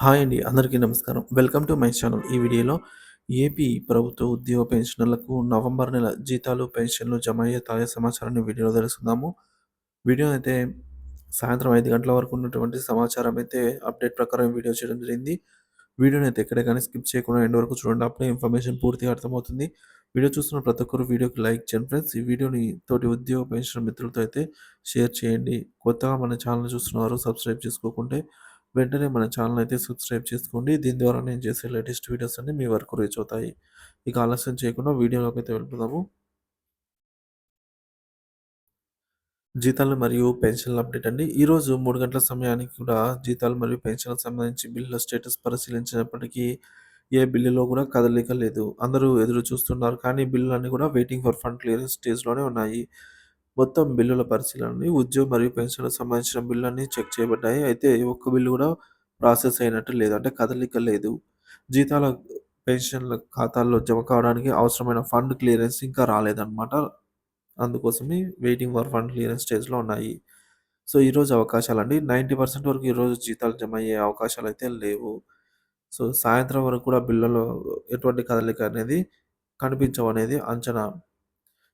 Hi అండి. అందరికీ నమస్కారం. Welcome to my channel. ఈ వీడియోలో ఏపీ ప్రభుత్వ ఉద్యోగ పెన్షనర్లకు నవంబర్ నెల జీతాలు, పెన్షన్లు జమ అయ్యే తాజా సమాచారాన్ని వీడియోలో తెలుసుకుందాము. వీడియో అయితే సాయంత్రం ఐదు గంటల వరకు ఉన్నటువంటి సమాచారం అయితే అప్డేట్ ప్రకారం వీడియో చేయడం జరిగింది. వీడియోని అయితే ఎక్కడ కానీ స్కిప్ చేయకుండా ఎండ్ వరకు చూడండి. అప్పుడే ఇన్ఫర్మేషన్ పూర్తిగా అర్థమవుతుంది. వీడియో చూస్తున్న ప్రతి ఒక్కరు వీడియోకి లైక్ చేయండి ఫ్రెండ్స్. ఈ వీడియోని తోటి ఉద్యోగ పెన్షన్ మిత్రులతో అయితే షేర్ చేయండి. కొత్తగా మన ఛానల్ చూస్తున్నవారు సబ్స్క్రైబ్ చేసుకోకుంటే వెంటనే మన ఛానల్ అయితే సబ్స్క్రైబ్ చేసుకోండి. దీని ద్వారా నేను చేసే లేటెస్ట్ వీడియోస్ అన్నీ మీ వరకు రీచ్ అవుతాయి. ఇక ఆలస్యం చేయకుండా వీడియోలోకి అయితే వెళ్ళిపోదాము. జీతాలు మరియు పెన్షన్ల అప్డేట్ అండి. ఈరోజు మూడు గంటల సమయానికి కూడా జీతాలు మరియు పెన్షన్‌లకు సంబంధించి బిల్లుల స్టేటస్ పరిశీలించినప్పటికీ ఏ బిల్లులో కూడా కదలిక లేదు. అందరూ ఎదురు చూస్తున్నారు. కానీ బిల్లులన్నీ కూడా వెయిటింగ్ ఫర్ ఫండ్ క్లియరెన్స్ స్టేజ్‌లోనే ఉన్నాయి. మొత్తం బిల్లుల పరిశీలనని ఉద్యోగం మరియు పెన్షన్‌లకు సంబంధించిన బిల్లులన్నీ చెక్ చేయబడ్డాయి. అయితే ఒక్క బిల్లు కూడా ప్రాసెస్ అయినట్టు లేదు. అంటే కదలిక లేదు. జీతాల, పెన్షన్ల ఖాతాల్లో జమ కావడానికి అవసరమైన ఫండ్ క్లియరెన్స్ ఇంకా రాలేదన్నమాట. అందుకోసమే వెయిటింగ్ ఫర్ ఫండ్ క్లియరెన్స్ స్టేజ్‌లో ఉన్నాయి. సో, ఈరోజు అవకాశాలండి 90% వరకు ఈరోజు జీతాలు జమ అయ్యే అవకాశాలైతే లేవు. సో, సాయంత్రం వరకు కూడా బిల్లులో ఎటువంటి కదలిక అనేది కనిపించవనేది అంచనా.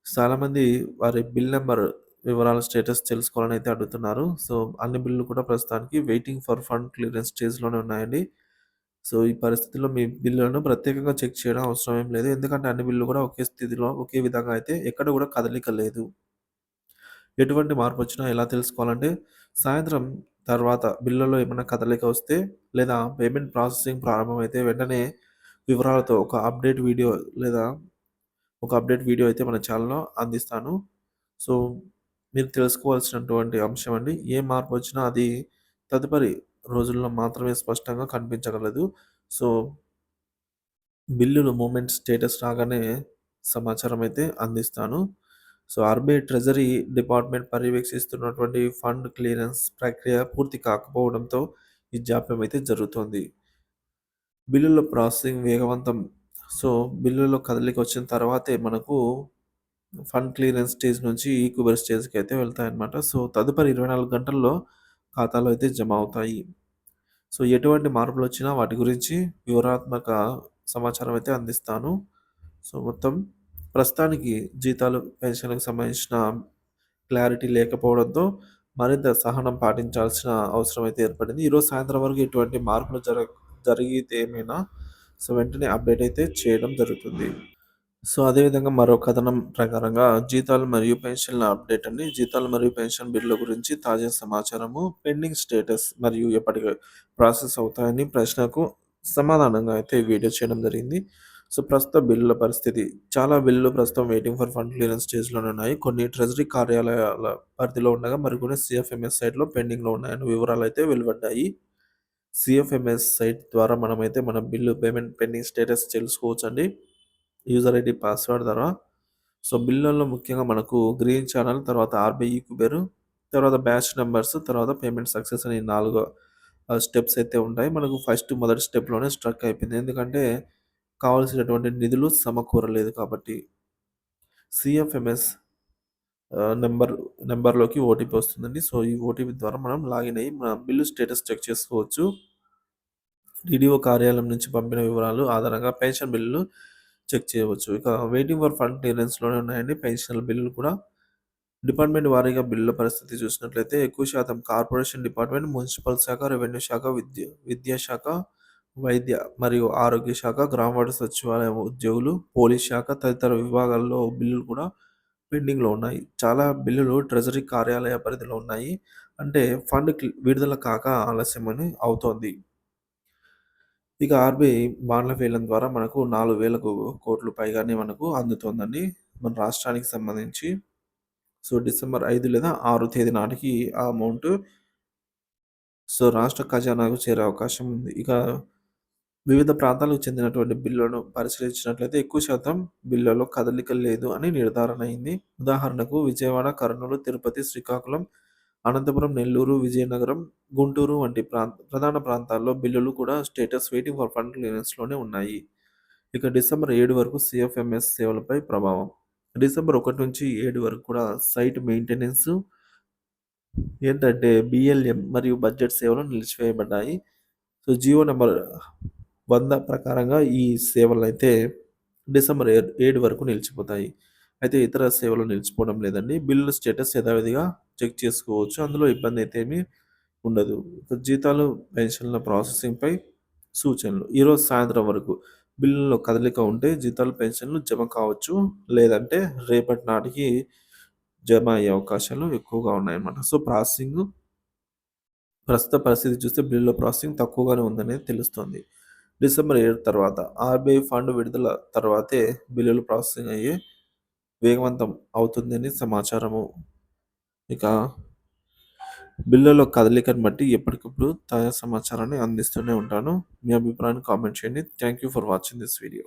చాలామంది వారి బిల్ నెంబర్ వివరాల స్టేటస్ తెలుసుకోవాలని అయితే అడుగుతున్నారు. సో, అన్ని బిల్లులు కూడా ప్రస్తుతానికి వెయిటింగ్ ఫర్ ఫండ్ క్లియరెన్స్ స్టేజ్‌లోనే ఉన్నాయండి. సో, ఈ పరిస్థితిలో మీ బిల్లులను ప్రత్యేకంగా చెక్ చేయడం అవసరం ఏం లేదు. ఎందుకంటే అన్ని బిల్లులు కూడా ఒకే స్థితిలో ఒకే విధంగా అయితే ఎక్కడ కూడా కదలిక లేదు. ఎటువంటి మార్పు వచ్చినా ఎలా తెలుసుకోవాలంటే సాయంత్రం తర్వాత బిల్లులో ఏమైనా కదలిక వస్తే లేదా పేమెంట్ ప్రాసెసింగ్ ప్రారంభమైతే వెంటనే వివరాలతో ఒక అప్డేట్ వీడియో లేదా ఒక అప్డేట్ వీడియో అయితే మన ఛానల్‌లో అందిస్తాను. సో, మీరు తెలుసుకోవాల్సినటువంటి అంశం అండి. ఏ మార్పు వచ్చినా అది తదుపరి రోజుల్లో మాత్రమే స్పష్టంగా కనిపించగలదు. సో బిల్లులు మూమెంట్ స్టేటస్ రాగానే సమాచారం అయితే అందిస్తాను. సో, ఆర్‌బీఐ ట్రెజరీ డిపార్ట్‌మెంట్ పర్యవేక్షిస్తున్నటువంటి ఫండ్ క్లియరెన్స్ ప్రక్రియ పూర్తి కాకపోవడంతో ఈ జాప్యం అయితే జరుగుతోంది. బిల్లుల ప్రాసెసింగ్ వేగవంతం సో, బిల్లులో కదలిక వచ్చిన తర్వాతే మనకు ఫండ్ క్లియరెన్స్ స్టేజ్ నుంచి ఈక్యూబర్ స్టేజ్‌కి అయితే వెళ్తాయన్నమాట. సో, తదుపరి 24 గంటల్లో ఖాతాలో అయితే జమ అవుతాయి. సో, ఎటువంటి మార్పులు వచ్చినా వాటి గురించి వివరాత్మక సమాచారం అయితే అందిస్తాను. సో, మొత్తం ప్రస్తుతానికి జీతాలు, పెన్షన్‌లకు సంబంధించిన క్లారిటీ లేకపోవడంతో మరింత సహనం పాటించాల్సిన అవసరం అయితే ఏర్పడింది. ఈరోజు సాయంత్రం వరకు ఎటువంటి మార్పులు జర జరిగితే ఏమైనా సో, వెంటనే అప్డేట్ అయితే చేయడం జరుగుతుంది. సో, అదేవిధంగా మరో కథనం ప్రకారంగా జీతాలు మరియు పెన్షన్ల అప్డేట్ అండి. జీతాలు మరియు పెన్షన్ బిల్లుల గురించి తాజా సమాచారము, పెండింగ్ స్టేటస్ మరియు ఎప్పటికీ ప్రాసెస్ అవుతాయని ప్రశ్నకు సమాధానంగా అయితే వీడియో చేయడం జరిగింది. సో, ప్రస్తుత బిల్లుల పరిస్థితి చాలా బిల్లులు ప్రస్తుతం వెయిటింగ్ ఫర్ ఫండ్ క్లియరెన్స్ స్టేజ్‌లోనే ఉన్నాయి. కొన్ని ట్రెజరీ కార్యాలయాల పరిధిలో ఉండగా మరికొన్ని సిఎఫ్ఎంఎస్ సైట్‌లో పెండింగ్‌లో ఉన్నాయని అయితే వెలువడ్డాయి. సిఎఫ్ఎంఎస్ సైట్ ద్వారా మనమైతే మన బిల్లు పేమెంట్ పెండింగ్ స్టేటస్ తెలుసుకోవచ్చండి. యూజర్ ఐడి పాస్వర్డ్ ద్వారా. సో, బిల్లుల్లో ముఖ్యంగా మనకు గ్రీన్ ఛానల్ తర్వాత ఆర్‌బీఐ కుబేరు తర్వాత బ్యాచ్ నెంబర్స్ తర్వాత పేమెంట్ సక్సెస్ అని నాలుగు స్టెప్స్ అయితే ఉంటాయి. మనకు ఫస్ట్ మొదటి స్టెప్‌లోనే స్ట్రక్ అయిపోయింది. ఎందుకంటే కావాల్సినటువంటి నిధులు సమకూరలేదు కాబట్టి. సిఎఫ్ఎంఎస్ నెంబర్ నెంబర్లోకి ఓటీపీ వస్తుందండి. సో, ఈ ఓటీపీ ద్వారా మనం లాగిన్ అయ్యి మన బిల్లు స్టేటస్ చెక్ చేసుకోవచ్చు. డిడిఓ కార్యాలయం నుంచి పంపిన వివరాలు ఆధారంగా పెన్షన్ బిల్లులు చెక్ చేయవచ్చు. ఇక వెయిటింగ్ ఫర్ ఫండ్ క్లియరెన్స్‌లోనే ఉన్నాయండి పెన్షన్ల బిల్లులు కూడా. డిపార్ట్‌మెంట్ వారీగా బిల్లుల పరిస్థితి చూసినట్లయితే ఎక్కువ శాతం కార్పొరేషన్ డిపార్ట్‌మెంట్, మున్సిపల్ శాఖ, రెవెన్యూ శాఖ, విద్య విద్యాశాఖ వైద్య మరియు ఆరోగ్య శాఖ, గ్రామవాడ సచివాలయం ఉద్యోగులు, పోలీస్ శాఖ తదితర విభాగాల్లో బిల్లులు కూడా పెండింగ్‌లో ఉన్నాయి. చాలా బిల్లులు ట్రెజరీ కార్యాలయ పరిధిలో ఉన్నాయి. అంటే ఫండ్ క్లి విడుదల కాక ఆలస్యమని అవుతోంది. ఇక ఆర్‌బీఐ బాండ్ల వేలం ద్వారా మనకు 4000 కోట్లు పైగానే మనకు అందుతోందండి. మన రాష్ట్రానికి సంబంధించి. సో, డిసెంబర్ 5 లేదా 6 తేదీ నాటికి ఆ అమౌంట్ సో, రాష్ట్ర ఖజానాకు చేరే అవకాశం ఉంది. ఇక వివిధ ప్రాంతాలకు చెందినటువంటి బిల్లులను పరిశీలించినట్లయితే ఎక్కువ శాతం బిల్లులో కదలిక లేదు అని నిర్ధారణ అయింది. ఉదాహరణకు విజయవాడ, కర్నూలు, తిరుపతి, శ్రీకాకుళం, అనంతపురం, నెల్లూరు, విజయనగరం, గుంటూరు వంటి ప్రాంత ప్రధాన ప్రాంతాల్లో బిల్లులు కూడా స్టేటస్ వెయిటింగ్ ఫర్ ఫండ్ క్లియరెన్స్‌లోనే ఉన్నాయి. ఇక డిసెంబర్ ఏడు వరకు సిఎఫ్ఎంఎస్ సేవలపై ప్రభావం. డిసెంబర్ ఒకటి నుంచి ఏడు వరకు కూడా సైట్ మెయింటెనెన్స్ ఏంటంటే బిఎల్ఎం మరియు బడ్జెట్ సేవలు నిలిచివేయబడ్డాయి. సో, జియో నెంబర్ వంద ప్రకారంగా ఈ సేవలైతే డిసెంబర్ ఏ 7 వరకు నిలిచిపోతాయి. అయితే ఇతర సేవలు నిలిచిపోవడం లేదండి. బిల్లుల స్టేటస్ యథావిధిగా చెక్ చేసుకోవచ్చు. అందులో ఇబ్బంది అయితే ఏమీ ఉండదు. జీతాలు, పెన్షన్ల ప్రాసెసింగ్‌పై సూచనలు. ఈరోజు సాయంత్రం వరకు బిల్లులో కదలిక ఉంటే జీతాలు, పెన్షన్లు జమ కావచ్చు. లేదంటే రేపటి నాటికి జమ అయ్యే అవకాశాలు ఎక్కువగా ఉన్నాయన్నమాట. సో, ప్రాసెసింగ్ ప్రస్తుత పరిస్థితి చూస్తే బిల్లుల ప్రాసెసింగ్ తక్కువగానే ఉందనేది తెలుస్తుంది డిసెంబర్ ఏడు తర్వాత ఆర్‌బీఐ ఫండ్ విడుదల తర్వాతే బిల్లులు ప్రాసెసింగ్ అయ్యి వేగవంతం అవుతుందని సమాచారము. ఇక బిల్లులో కదలికను బట్టి ఎప్పటికప్పుడు తాజా సమాచారాన్ని అందిస్తూనే ఉంటాను. మీ అభిప్రాయాన్ని కామెంట్ చేయండి. Thank you for watching this video.